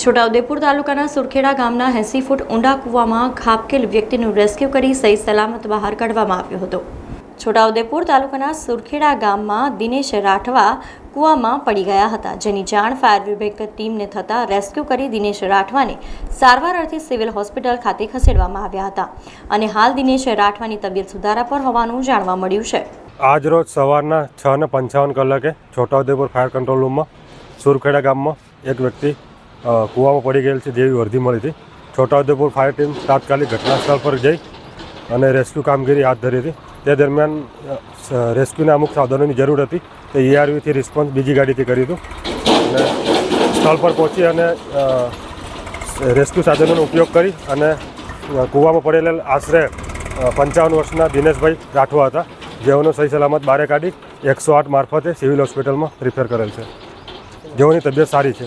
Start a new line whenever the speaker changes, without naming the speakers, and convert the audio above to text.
છોટાઉદેપુર તાલુકાના સુરખેડા ગામના એંસી ફૂટ ઊંડા કૂવામાં ખાબકેલ વ્યક્તિનું રેસ્ક્યુ કરી સહી સલામત બહાર કાઢવામાં આવ્યો હતો. છોટાઉદેપુર તાલુકાના સુરખેડા ગામમાં દિનેશ રાઠવા કૂવામાં પડી ગયા હતા, જેની જાણ ફાયર વિભાગ ટીમને થતાં રેસ્ક્યુ કરી દિનેશ રાઠવાને સારવાર અર્થે સિવિલ હોસ્પિટલ ખાતે ખસેડવામાં આવ્યા હતા અને હાલ દિનેશ રાઠવાની તબિયત સુધારા પર હોવાનું જાણવા મળ્યું છે.
આજ રોજ સવારના છ ને પંચાવન કલાકે છોટાઉદેપુર ફાયર કંટ્રોલ રૂમમાં સુરખેડા ગામમાં એક વ્યક્તિ કૂવામાં પડી ગયેલ છે જેવી વર્દી મળી હતી. છોટાઉદેપુર ફાયર ટીમ તાત્કાલિક ઘટના સ્થળ પર જઈ અને રેસ્ક્યુ કામગીરી હાથ ધરી હતી. તે દરમિયાન રેસ્ક્યુના અમુક સાધનોની જરૂર હતી. તે ઈઆરવીથી રિસ્પોન્સ બીજી ગાડીથી કર્યું હતું. અને સ્થળ પર પહોંચી અને રેસ્ક્યુ સાધનોનો ઉપયોગ કરી અને કૂવામાં પડેલા આશરે પંચાવન વર્ષના દિનેશભાઈ રાઠવા હતા, જેઓનો સહી સલામત બારે કાઢી એકસો આઠ મારફતે સિવિલ હોસ્પિટલમાં રિફેર કરેલ છે. જેઓની તબિયત સારી છે.